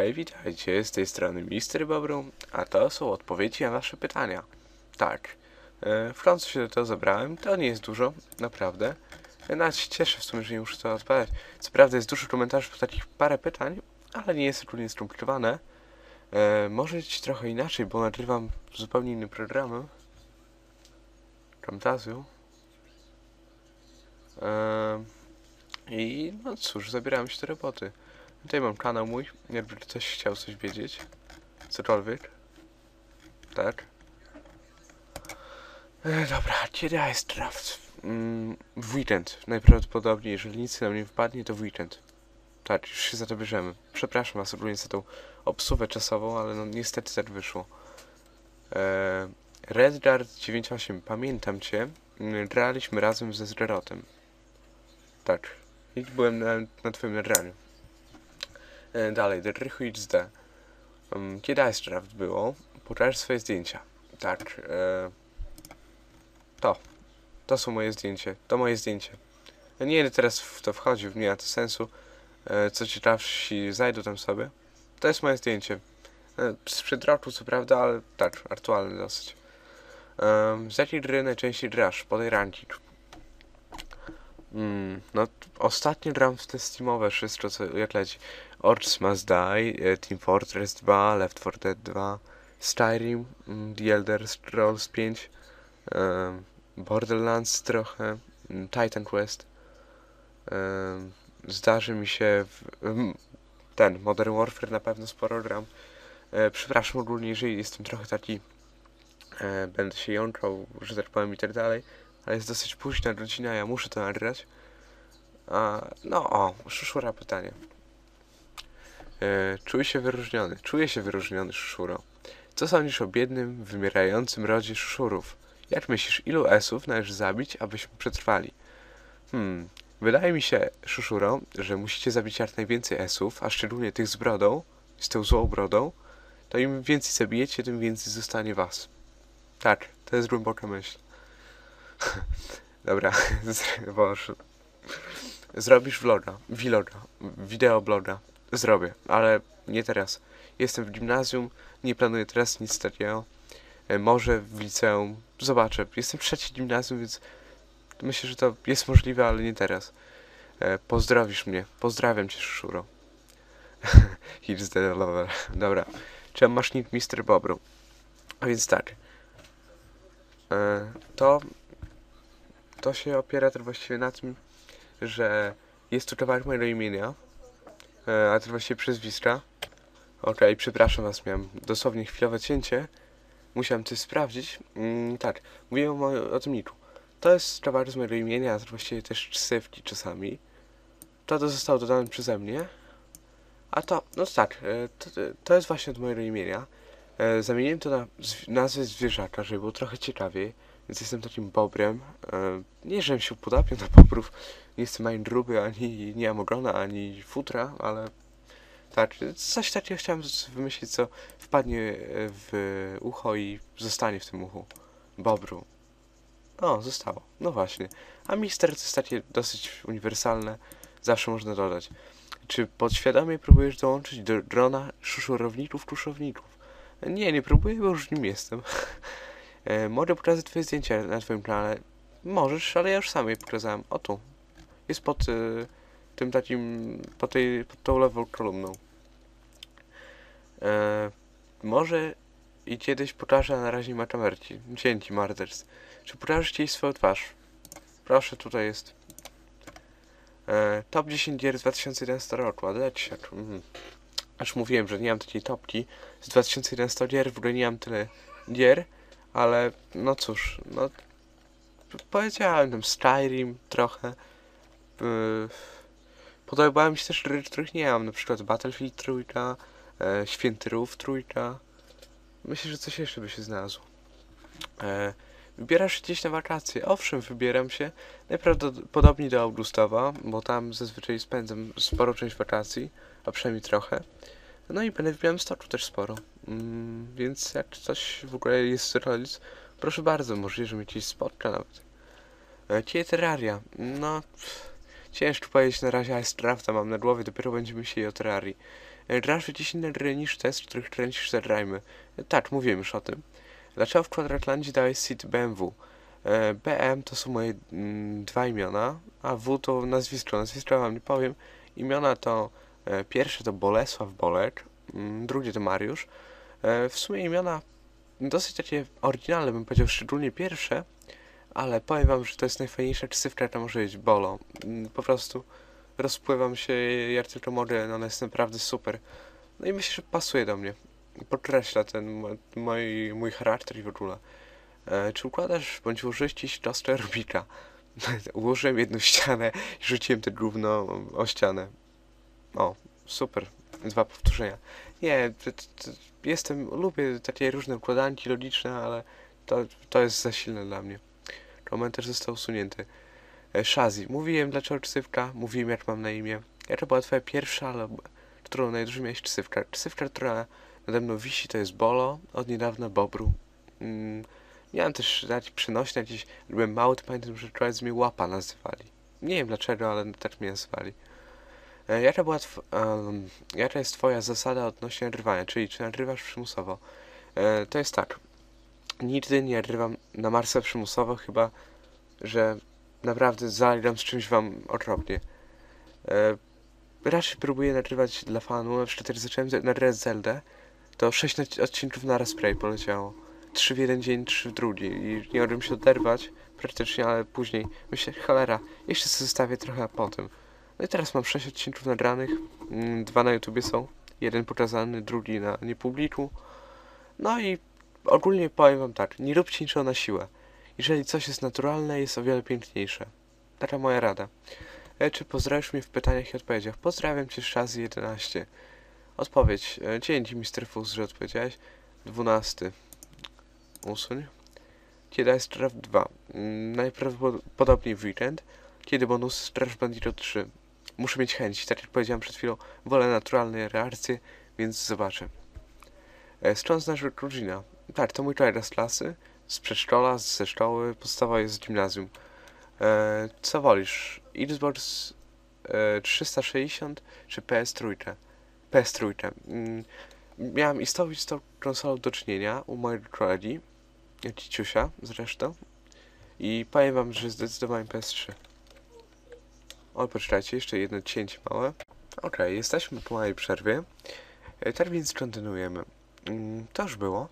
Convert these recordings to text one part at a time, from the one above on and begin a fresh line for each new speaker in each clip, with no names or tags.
Hej, witajcie, z tej strony Mister Bobru, a to są odpowiedzi na wasze pytania. Tak, e, w końcu się do tego zabrałem, to nie jest dużo, naprawdę. Ja nawet się cieszę w sumie, że nie muszę to odpowiadać. Co prawda jest dużo komentarzy, takich parę pytań, ale nie jest trudnie skomplikowane. E, może być trochę inaczej, bo nagrywam zupełnie innym programem. Camtasiu. E, I no cóż, zabierałem się do roboty. Tutaj mam kanał mój, jakby ktoś chciał coś wiedzieć. Cokolwiek. Tak. E, dobra, kiedy jest draft? Mm, w weekend. Najprawdopodobniej, jeżeli nic nam nie wpadnie, to w weekend. Tak, już się za to bierzemy. Przepraszam was ogólnie za tą obsuwę czasową, ale no niestety tak wyszło. E, Red Dart 98, pamiętam cię. Mm, Graliśmy razem ze Zrerotem. Tak. I byłem na, na twoim nagraniu. E, dalej, The Rychu XD. Um, kiedy Ice Draft było? Pokaż swoje zdjęcia. Tak. E, to. To są moje zdjęcie. To moje zdjęcie. Ja nie będę teraz w to wchodził, nie ma to sensu. E, co ciekawsi zajdą tam sobie. To jest moje zdjęcie. E, sprzed roku co prawda, ale tak, aktualne dosyć. Z jakiej gry najczęściej grasz? Podaj ranking. Mm, no, ostatnio gram w te Steamowe wszystko, co jak leci. Orcs Must Die, e, Team Fortress 2, Left 4 Dead 2, Skyrim, mm, The Elder Scrolls 5, em, Borderlands trochę, mm, Titan Quest. em, zdarzy mi się w, ten, Modern Warfare na pewno sporo gram. E, przepraszam ogólnie, jeżeli jestem trochę taki, e, będę się jąkał, że tak powiem i tak dalej, ale jest dosyć późna godzina, ja muszę to nagrać. A, no o, Szuszura pytanie. E, czuję się wyróżniony. Czuję się wyróżniony, Szuszuro. Co sądzisz o biednym, wymierającym rodzie szuszurów? Jak myślisz, ilu esów należy zabić, abyśmy przetrwali? Hmm, wydaje mi się, Szuszuro, że musicie zabić jak najwięcej esów, a szczególnie tych z brodą, z tą złą brodą, to im więcej zabijecie, tym więcej zostanie was. Tak, to jest głęboka myśl. Dobra. Zrobisz vloga, vloga, wideobloga. Zrobię, ale nie teraz. Jestem w gimnazjum, nie planuję teraz nic takiego. E, Może w liceum, zobaczę. Jestem w trzeciej gimnazjum, więc myślę, że to jest możliwe, ale nie teraz. E, Pozdrowisz mnie. Pozdrawiam cię, Szuro. Here's the lover. Dobra. Czemu masz nick Mr. Bobru? A więc tak. E, To to się opiera też właściwie na tym, że jest to kawałek mojego imienia, e, a to właściwie przezwiska. Okej, przepraszam was, miałem dosłownie chwilowe cięcie. Musiałem coś sprawdzić. Mm, tak, mówiłem o, o tym niku. To jest kawałek z mojego imienia, a to właściwie też ksywki czasami. To, to zostało dodane przeze mnie. A to, no tak, e, to, to jest właśnie od mojego imienia. E, Zamieniłem to na zw- nazwę zwierzaka, żeby było trochę ciekawiej. Więc jestem takim bobrem. E, nie, żebym się upodapiał na bobrów. Nie jestem ani gruby, ani nie mam ogona, ani futra, ale tak, coś takiego chciałem wymyślić, co wpadnie e, w ucho i zostanie w tym uchu. Bobru. O, zostało. No właśnie. A mister to jest takie dosyć uniwersalne. Zawsze można dodać. Czy podświadomie próbujesz dołączyć do drona szuszurowników, kuszowników? Nie, nie próbuję, bo już nim jestem. E, mogę pokazać twoje zdjęcia na twoim kanale. Możesz, ale ja już sam je pokazałem. O tu. Jest pod y, tym takim, pod, tej, pod tą lewą kolumną. E, może i kiedyś pokażę, a na razie nie ma kamerki. Dzięki, Marders. Czy pokażesz ci swoją twarz? Proszę, tutaj jest. E, top 10 gier z 2011 roku, a dać się. Mhm. Aż mówiłem, że nie mam takiej topki. Z 2011 gier w ogóle nie mam tyle gier. Ale no cóż, no powiedziałem tam Skyrim trochę. Yy, podobały mi się też gry, których nie mam, na przykład Battlefield trójka, e, Święty Rów trójka. Myślę, że coś jeszcze by się znalazło. E, wybierasz się gdzieś na wakacje? Owszem, wybieram się najprawdopodobniej do Augustowa, bo tam zazwyczaj spędzam sporą część wakacji, a przynajmniej trochę. No i będę w Białymstoku też sporo. Mm, więc jak coś w ogóle jest rodzic, proszę bardzo, możliwe, że mnie gdzieś spotka nawet. E, Kie terraria? No, pff, ciężko powiedzieć na razie, Ice Drafta mam na głowie, dopiero będziemy myśleli o terrarii. E, Grasz w jakieś inne gry niż te, z których kręcisz zagrajmy. E, Tak, mówiłem już o tym. Dlaczego w Kwadratlandzie dałeś seed BMW? E, BM to są moje mm, dwa imiona, a W to nazwisko. Nazwisko wam nie powiem. Imiona to e, pierwsze to Bolesław Bolek, mm, drugie to Mariusz. E, w sumie imiona dosyć takie oryginalne, bym powiedział, szczególnie pierwsze, ale powiem wam, że to jest najfajniejsza ksywka, jaka może być Bolo. Mm, Po prostu rozpływam się jak tylko mogę, no ona jest naprawdę super. No i myślę, że pasuje do mnie. Podkreśla ten mój, mój charakter i w ogóle. E, czy układasz bądź użyściś toster Rubika? Ułożyłem jedną ścianę i rzuciłem te gówno o ścianę. O, super. Dwa powtórzenia. Nie, t- t- t- jestem, lubię takie różne układanki logiczne, ale to, to jest za silne dla mnie. Komentarz został usunięty. E, Shazi. Mówiłem dlaczego ksywka, mówiłem jak mam na imię. Jaka była twoja pierwsza, ale którą najdłużej miałeś ksywka? Ksywka, która nade mną wisi, to jest Bolo, od niedawna Bobru. Mm, miałem też dać przenośne jakieś, jak byłem mały, to pamiętam, że koledzy mnie łapa nazywali. Nie wiem dlaczego, ale tak mnie nazywali. E, Jaka była tw- em, jaka jest twoja zasada odnośnie nagrywania, czyli czy nagrywasz przymusowo? E, to jest tak. Nigdy nie nagrywam na Marsa przymusowo, chyba, że naprawdę zagram z czymś wam okropnie. E, raczej próbuję nagrywać dla fanu, na przykład jak zacząłem nagrywać Zeldę, to 6 nac- odcinków na spray poleciało. Trzy w jeden dzień, trzy w drugi i nie mogłem się oderwać praktycznie, ale później myślę, cholera, jeszcze zostawię trochę a potem. No i teraz mam 6 odcinków nagranych, mm, dwa na YouTubie są, jeden pokazany, drugi na niepubliku. No i ogólnie powiem wam tak, nie róbcie niczego na siłę. Jeżeli coś jest naturalne, jest o wiele piękniejsze. Taka moja rada. E, czy pozdrawiasz mnie w pytaniach i odpowiedziach? Pozdrawiam cię z Shazi 11. Odpowiedź. E, dzięki Mr. Fus, że odpowiedziałeś. 12. Usuń. Kiedy jest Draft 2? Mm, najprawdopodobniej w weekend. Kiedy bonus Crash Bandicoot 3? Muszę mieć chęć. Tak jak powiedziałem przed chwilą, wolę naturalne reakcje, więc zobaczę. E, skąd znasz Rugina? Tak, to mój kolega z klasy, z przedszkola, ze szkoły podstawowej, z gimnazjum. E, co wolisz? Xbox e, 360 czy PS3? PS3. Mm, miałem istotnie z tą konsolą do czynienia u mojego kolegi, Ciciusia zresztą. I powiem wam, że zdecydowanie PS3. O, poczekajcie, jeszcze jedno cięcie małe. Okej, jesteśmy po mojej przerwie. E, Tak więc kontynuujemy. Mm, To już było.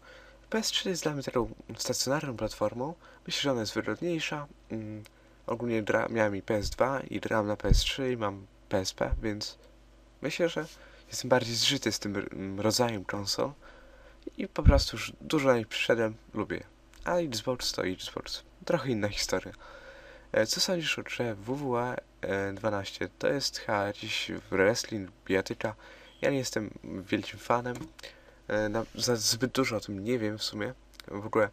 PS3 jest dla mnie taką stacjonarną platformą. Myślę, że ona jest wygodniejsza. Mm, Ogólnie miałem i PS2 i gram na PS3 i mam PSP, więc myślę, że jestem bardziej zżyty z tym mm, rodzajem konsol i po prostu już dużo na nich przyszedłem, lubię. A Xbox to Xbox. Trochę inna historia. E, Co sądzisz o grze WWE e, 12? To jest chyba jakiś wrestling, bijatyka. Ja nie jestem wielkim fanem. E, zbyt dużo o tym nie wiem w sumie. W ogóle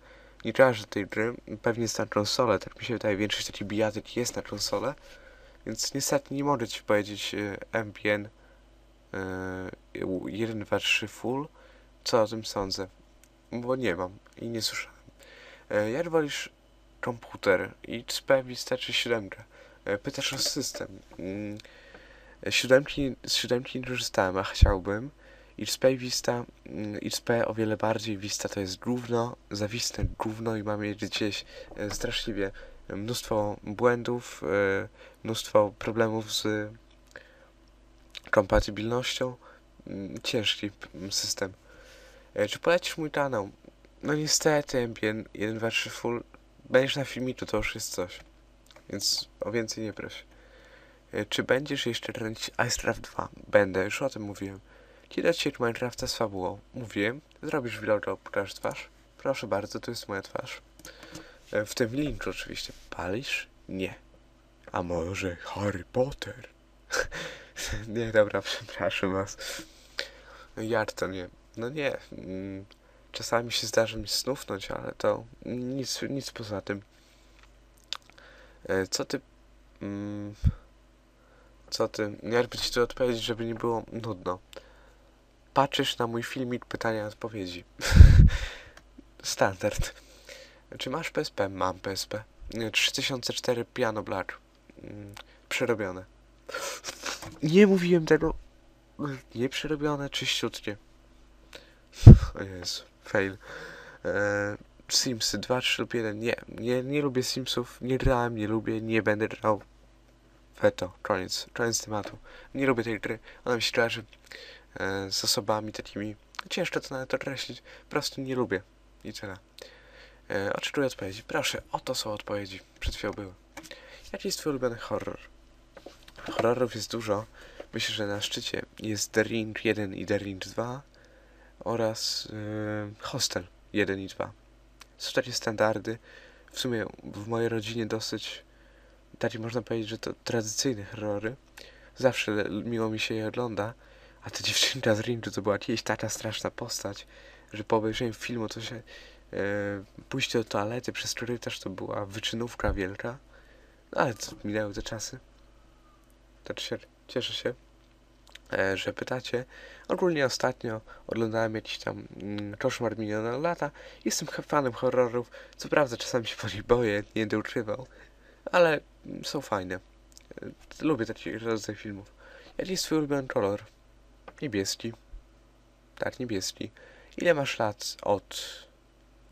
nie kojarzę tej gry. Pewnie jest na konsolę, tak mi się wydaje. Większość takich bijatyk jest na konsolę. Więc niestety nie mogę ci powiedzieć MPN e, 1, 2, 3 full. Co o tym sądzę? Bo nie mam i nie słyszałem. E, Jak wolisz komputer XP, Vista czy 7? E, Pytasz o system. Mm, e, Siódemki, z siódemki nie korzystałem, a chciałbym. XP i Vista, mm, XP o wiele bardziej, Vista to jest gówno, zawistne gówno i mamy gdzieś e, straszliwie mnóstwo błędów, mnóstwo problemów z kompatybilnością. Mm, Ciężki system. Czy polecisz mój kanał? No niestety, MPN 1, 2, 3 full. Będziesz na filmiku, to już jest coś. Więc o więcej nie proś. E, Czy będziesz jeszcze trenić iStraft 2? Będę, już o tym mówiłem. Kiedy odcinek Minecrafta z fabułą? Mówiłem. Zrobisz vloga, pokaż twarz? Proszę bardzo, tu jest moja twarz. E, W tym linku oczywiście. Palisz? Nie. A może Harry Potter? nie, dobra, przepraszam was. Jak to nie? No nie. Czasami się zdarza mi snufnąć, ale to nic, nic poza tym. E, Co ty... mm, Co ty... Jakby ci tu odpowiedzieć, żeby nie było nudno. Patrzysz na mój filmik pytania i odpowiedzi. Standard. Czy masz PSP? Mam PSP. Nie, 3004 Piano Black. Mm, Przerobione. Nie mówiłem tego. nieprzerobione, czyściutkie. O Jezu, fail. E, Simsy 2, 3 lub 1. Nie, nie, nie lubię Simsów, nie grałem, nie lubię, nie będę grał. Veto, koniec, koniec tematu. Nie lubię tej gry, ona mi się kojarzy e, z osobami takimi, ciężko to nawet określić, po prostu nie lubię. I tyle. E, oczekuję odpowiedzi. Proszę, oto są odpowiedzi. Przed chwilą były. Jaki jest twój ulubiony horror? Horrorów jest dużo. Myślę, że na szczycie jest The Ring 1 i The Ring 2 oraz yy, Hostel 1 i 2. Są takie standardy. W sumie w mojej rodzinie dosyć takie można powiedzieć, że to tradycyjne horrory. Zawsze miło mi się je ogląda. A ta dziewczynka z Ringu to była kiedyś taka straszna postać, że po obejrzeniu filmu to się e, pójście do toalety przez korytarz to była wyczynówka wielka. No, ale to minęły te czasy. Tak się, cieszę się, że pytacie. Ogólnie ostatnio oglądałem jakiś tam mm, koszmar minione lata. Jestem fanem horrorów. Co prawda czasami się po nich boję, nie będę ukrywał. Ale mm, są fajne. E, lubię taki rodzaj filmów. Jaki jest twój ulubiony kolor? Niebieski. Tak, niebieski. Ile masz lat od...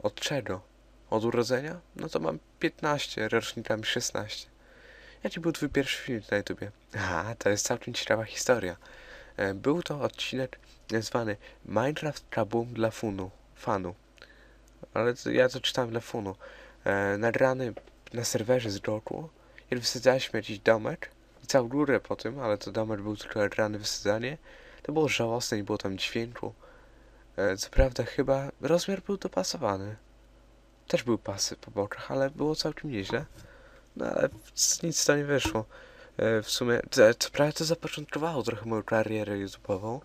od czego? Od urodzenia? No to mam 15, rocznikami 16. Jaki był twój pierwszy film na YouTubie? Aha, to jest całkiem ciekawa historia. E, Był to odcinek nazwany Minecraft Kaboom dla funu, fanu. Ale ja to czytałem dla funu. E, nagrany na serwerze z roku, kiedy wysadzaliśmy jakiś domek i całą górę po tym, ale to domek był tylko ekrany wysadzanie. To było żałosne, nie było tam dźwięku. E, co prawda chyba rozmiar był dopasowany. Też były pasy po bokach, ale było całkiem nieźle. No ale nic to nie wyszło. E, w sumie, to, to prawie to zapoczątkowało trochę moją karierę YouTube'ową,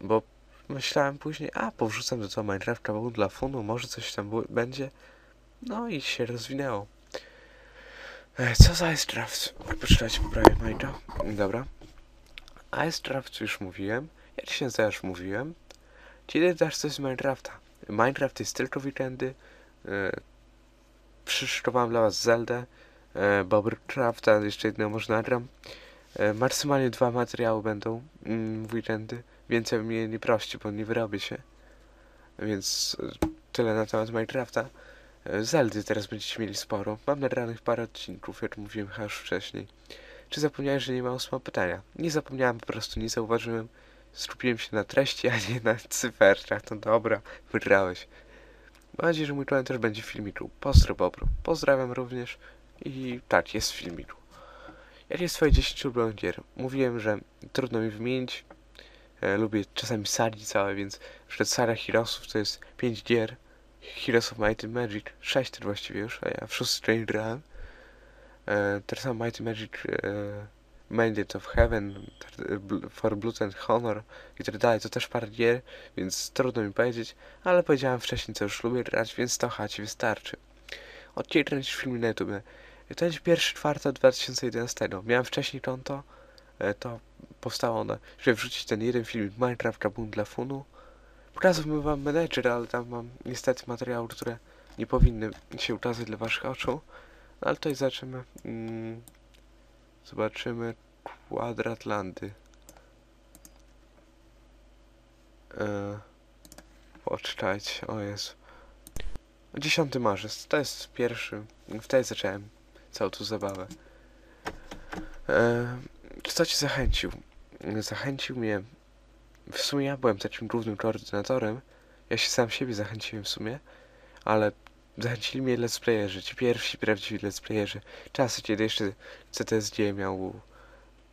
bo myślałem później, a powrzucam do tego Minecrafta był dla funu, może coś tam będzie. No i się rozwinęło. E, co za Ice Draft? Poczekajcie, poprawię Majka. Dobra. Ice Draft już mówiłem. Jak się nazywa, już mówiłem. Kiedy dasz coś z Minecrafta? Minecraft jest tylko weekendy. E, Przyszykowałem dla was Zeldę. E, Bobcrafta, jeszcze jednego może nagram. E, maksymalnie dwa materiały będą mm, w weekendy. Więcej mnie nie prości, bo nie wyrobię się. Więc e, tyle na temat Minecrafta. E, Zeldy teraz będziecie mieli sporo. Mam nagranych parę odcinków, jak mówiłem już wcześniej. Czy zapomniałeś, że nie ma ósma pytania? Nie zapomniałem, po prostu nie zauważyłem. Skupiłem się na treści, a nie na cyferkach. No dobra, wygrałeś. Mam nadzieję, że mój też będzie w filmiku. Pozdro Bobru. Pozdrawiam również. I tak, jest w filmiku. Jakie jest twoje 10 ulubionych gier? Mówiłem, że trudno mi wymienić. E, lubię czasami sagi całe, więc na przykład Saga Heroesów to jest 5 gier. Heroes of Might and Magic 6 też właściwie już, a ja w szóstej nie grałem. E, teraz sam Mighty Magic e, Mandate of Heaven, Bl- For Blood and Honor i tak dalej. To też parę gier, więc trudno mi powiedzieć, ale powiedziałem wcześniej, co już lubię grać, więc to chyba ci wystarczy. Od kiedy kręcisz filmy na YouTube? To jest pierwszy czwarta 2011. Miałem wcześniej konto, e, to powstało ono, żeby wrzucić ten jeden filmik Minecraft Kaboom dla funu. Pokazałbym wam menedżer, ale tam mam niestety materiały, które nie powinny się ukazać dla waszych oczu. No, ale tutaj zobaczymy. Mm, zobaczymy Kwadratlandy. E, poczekajcie, o Jezu. 10 marzec, to jest pierwszy. Wtedy zacząłem całą tą zabawę. E, cię zachęcił? Zachęcił mnie. W sumie ja byłem takim głównym koordynatorem. Ja się sam siebie zachęciłem w sumie, ale zachęcili mnie let's playerzy, ci pierwsi prawdziwi let's playerzy. Czasy, kiedy jeszcze CTSG miał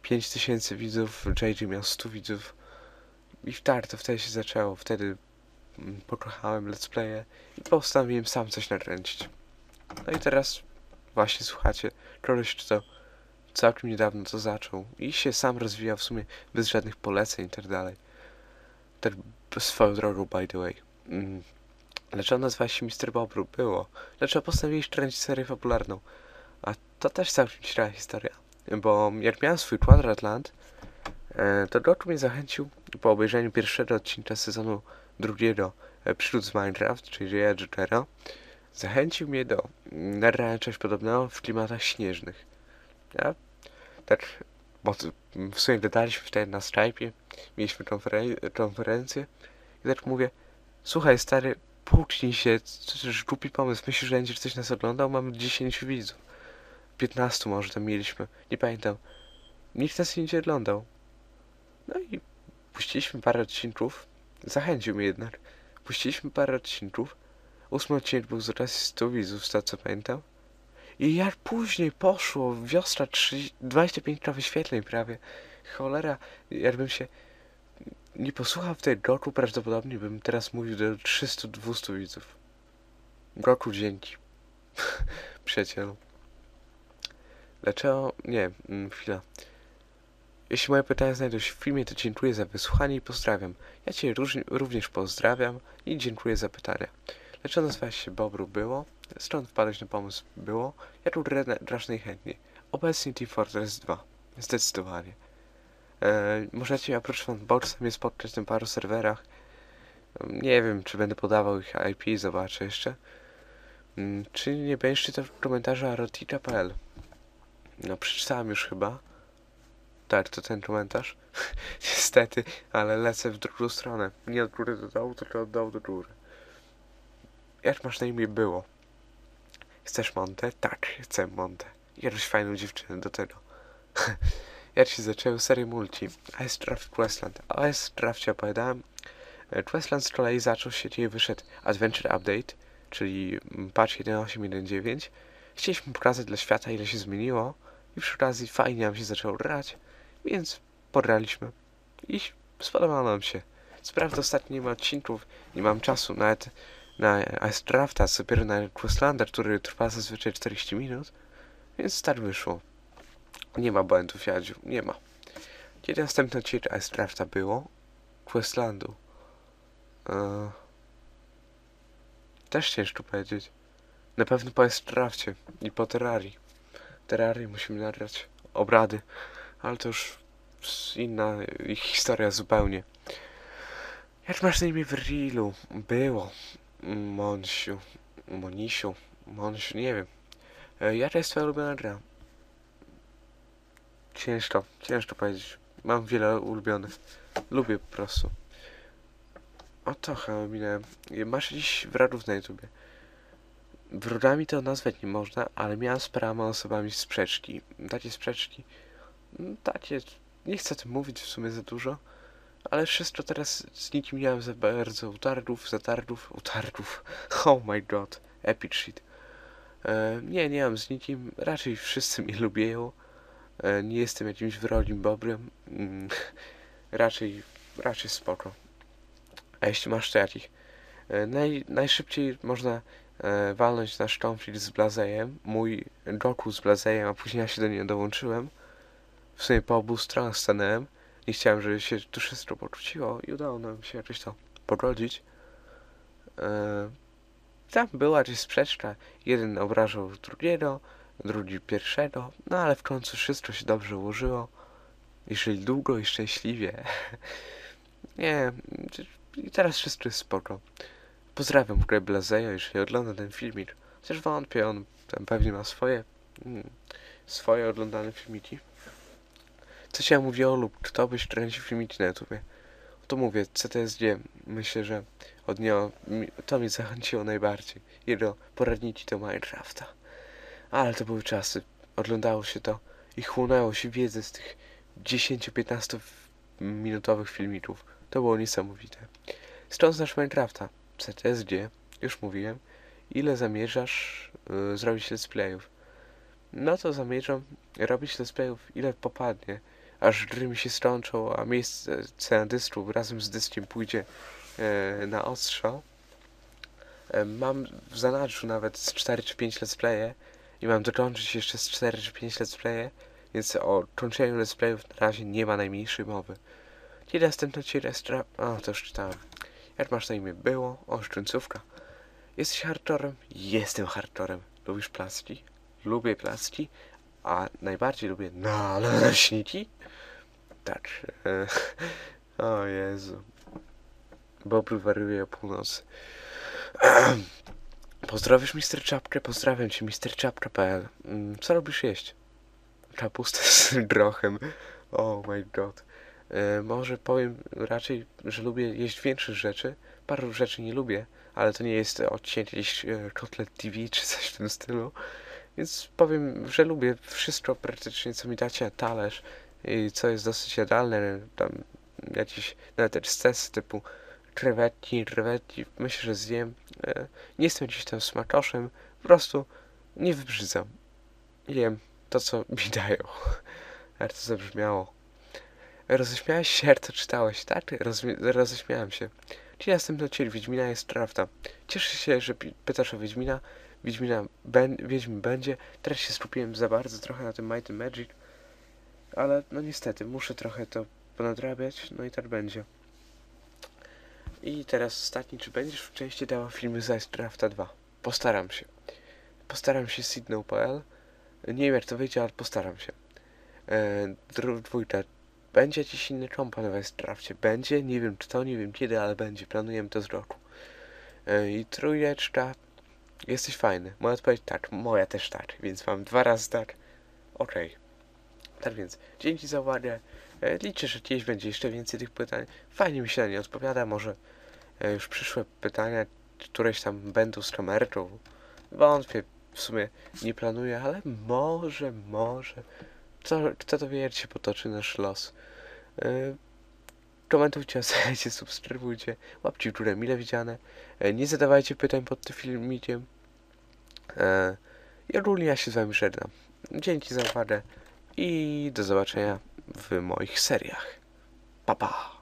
5000 widzów, JJ miał 100 widzów. I tak to wtedy się zaczęło. Wtedy mm, pokochałem let's playe i postanowiłem sam coś nakręcić. No i teraz właśnie słuchacie, koleś to całkiem niedawno to zaczął i się sam rozwijał w sumie bez żadnych poleceń i tak dalej. Tak swoją drogą, by the way. Mm. Dlaczego nazywa się Mr. Bobru? Było. Dlaczego postanowiłeś kręcić serię fabularną? A to też całkiem ciekawa historia. Bo jak miałem swój Kwadratland, e, to Goku mnie zachęcił po obejrzeniu pierwszego odcinka sezonu drugiego e, Przygód z Minecraft, czyli Jokera, zachęcił mnie do nagrania czegoś podobnego w klimatach śnieżnych. Ja tak bo w sumie gadaliśmy wtedy na Skype'ie, mieliśmy konferen- konferencję i tak mówię, słuchaj stary, połknij się, też głupi pomysł, myślisz, że będziesz coś nas oglądał? Mamy 10 widzów. 15 może tam mieliśmy, nie pamiętam. Nikt nas nie będzie oglądał. No i puściliśmy parę odcinków, zachęcił mnie jednak. Puściliśmy parę odcinków, odcinek był z okazji 100 widzów, z tego co pamiętam. I jak później poszło, wiosna 30, 25 wyświetleń prawie. Cholera, jakbym się nie posłuchał w tej roku, prawdopodobnie bym teraz mówił do 300-200 widzów. Roku dzięki. Przyjacielu. Dlaczego? Nie, mm, chwila. Jeśli moje pytania znajdą się w filmie, to dziękuję za wysłuchanie i pozdrawiam. Ja Cię również pozdrawiam i dziękuję za pytania. Dlaczego nazywa się Bobru było? Skąd wpadłeś na pomysł było? Ja tu grę strasznie chętnie. Obecnie Team Fortress 2. Zdecydowanie. E, możecie oprócz fanboxa mnie spotkać na paru serwerach. Nie wiem, czy będę podawał ich IP, zobaczę jeszcze. Mm, Czy nie będziesz czytał komentarza erotika.pl? No, przeczytałem już chyba. Tak, to ten komentarz. Niestety, ale lecę w drugą stronę. Nie od góry do dołu, tylko od dołu do góry. Jak masz na imię było? Chcesz Montę? Tak, chcę Montę. Jakąś fajną dziewczynę do tego. Jak się zaczęły serie multi? Ice Draft Questland. O Ice Drafcie opowiadałem. E, Questland z kolei zaczął się, kiedy wyszedł Adventure Update, czyli mm, patch 1.8.1.9. Chcieliśmy pokazać dla świata, ile się zmieniło i przy okazji fajnie nam się zaczęło grać, więc pograliśmy i spodobało nam się. Co prawda ostatnio nie ma odcinków, nie mam czasu nawet na Ice Drafta, dopiero na Questlanda, który trwa zazwyczaj 40 minut, więc tak wyszło. Nie ma błędów, Jadziu, nie ma. Kiedy następny odcinek Ice Drafta było? Questlandu. Eee, też ciężko powiedzieć. Na pewno po Ice Drafcie i po Terrarii. Terrarii musimy nagrać obrady, ale to już inna ich historia zupełnie. Jak masz na imię w? Było. Monsiu. Monisiu. Monsiu, nie wiem. E, Jaka jest twoja ulubiona gra? Ciężko, ciężko powiedzieć. Mam wiele ulubionych. Lubię po prostu. O to chyba minąłem. Masz dziś wrogów na YouTubie. Wrogami to nazwać nie można, ale miałem z paroma osobami sprzeczki. Takie sprzeczki. mm, Takie. Nie chcę o tym mówić w sumie za dużo. Ale wszystko teraz z nikim miałem za bardzo utardów, zatardów, utardów. Oh my god. Epic shit. E, nie, nie mam z nikim. Raczej wszyscy mnie lubią. E, nie jestem jakimś wrogim bobrem. Mm, raczej, raczej spoko. A jeśli masz to jakich? E, naj, najszybciej można e, walnąć nasz konflikt z Blazejem. Mój Goku z Blazejem, a później ja się do niego dołączyłem. W sumie po obu stronach stanąłem. Nie chciałem, żeby się tu wszystko pokłóciło i udało nam się jakoś to pogodzić. E, tam była jakaś sprzeczka. Jeden obrażał drugiego, drugi pierwszego, no ale w końcu wszystko się dobrze ułożyło. I żyli długo i szczęśliwie. Nie, i teraz wszystko jest spoko. Pozdrawiam w ogóle Blazeja, jeżeli ogląda ten filmik. Chociaż wątpię, on tam pewnie ma swoje, mm, swoje oglądane filmiki. Co ci ja mówię o lub kto byś kręcił filmiki na YouTubie? To mówię, CTSG, myślę, że od niego, to mnie zachęciło najbardziej. Jego poradniki do Minecrafta. Ale to były czasy. Oglądało się to i chłonęło się wiedzę z tych 10-15 minutowych filmików. To było niesamowite. Stąd znasz Minecrafta? CTSG, już mówiłem. Ile zamierzasz y, zrobić let's playów? No to zamierzam robić let's playów ile popadnie. Aż gry mi się skończą, a miejsce na dysku razem z dyskiem pójdzie e, na ostrzał. E, mam w zanadrzu nawet z 4 czy 5 let's playe i mam dokończyć jeszcze z 4 czy 5 let's playe, więc o kończeniu let's playów na razie nie ma najmniejszej mowy. Kiedy następna ci restra... O, to już czytałem. Jak masz na imię? Było? O, szczęcówka. Jesteś hardcorem? Jestem hardcorem. Lubisz placki? Lubię placki, a najbardziej lubię naleśniki. Tak. E, o Jezu. Bobry wariuje o północy. Pozdrowisz Mister Czapkę? Pozdrawiam cię, misterczapka.pl. Mm, Co robisz jeść? kapustę z drochem. Oh my god. E, może powiem raczej, że lubię jeść większych rzeczy. Paru rzeczy nie lubię, ale to nie jest odcięcie jakiś e, kotlet TV czy coś w tym stylu. Więc powiem, że lubię wszystko praktycznie, co mi dacie talerz i co jest dosyć jadalne. Tam jakieś nawet też scesy typu krewetki, krewetki, myślę, że zjem. E, nie jestem gdzieś tam smakoszem, po prostu nie wybrzydzam. Jem to, co mi dają. Ale to zabrzmiało. Roześmiałeś się, jak to czytałeś, tak? Rozmi- roześmiałem się. Czy następny cień Wiedźmina jest prawda. Cieszę się, że pytasz o Wiedźmina. Wiedźmina ben- Wiedźmin będzie. Teraz się skupiłem za bardzo trochę na tym Might and Magic. Ale no niestety, muszę trochę to ponadrabiać, no i tak będzie. I teraz ostatni, czy będziesz w części dała filmy z Icecrafta 2? Postaram się. Postaram się Sydney.pl. Nie wiem jak to wyjdzie, ale postaram się. E, dru- dwójka. Będzie jakiś inny kompan w Icecrafcie. Będzie, nie wiem czy to, nie wiem kiedy, ale będzie. Planujemy to z roku. E, I trójeczka. Jesteś fajny. Moja odpowiedź tak, moja też tak, więc mam dwa razy tak. Okej. Tak więc, dzięki za uwagę. E, Liczę, że kiedyś będzie jeszcze więcej tych pytań. Fajnie mi się na nie odpowiada. Może e, już przyszłe pytania, któreś tam będą z kamerką. Wątpię, w sumie nie planuję, ale może, może. Co, kto to wie, jak się potoczy nasz los. E, Komentujcie, oceniajcie, subskrybujcie, łapcie w górę mile widziane. Nie zadawajcie pytań pod tym filmikiem. I ogólnie ja się z wami żegnam. Dzięki za uwagę i do zobaczenia w moich seriach. Pa pa!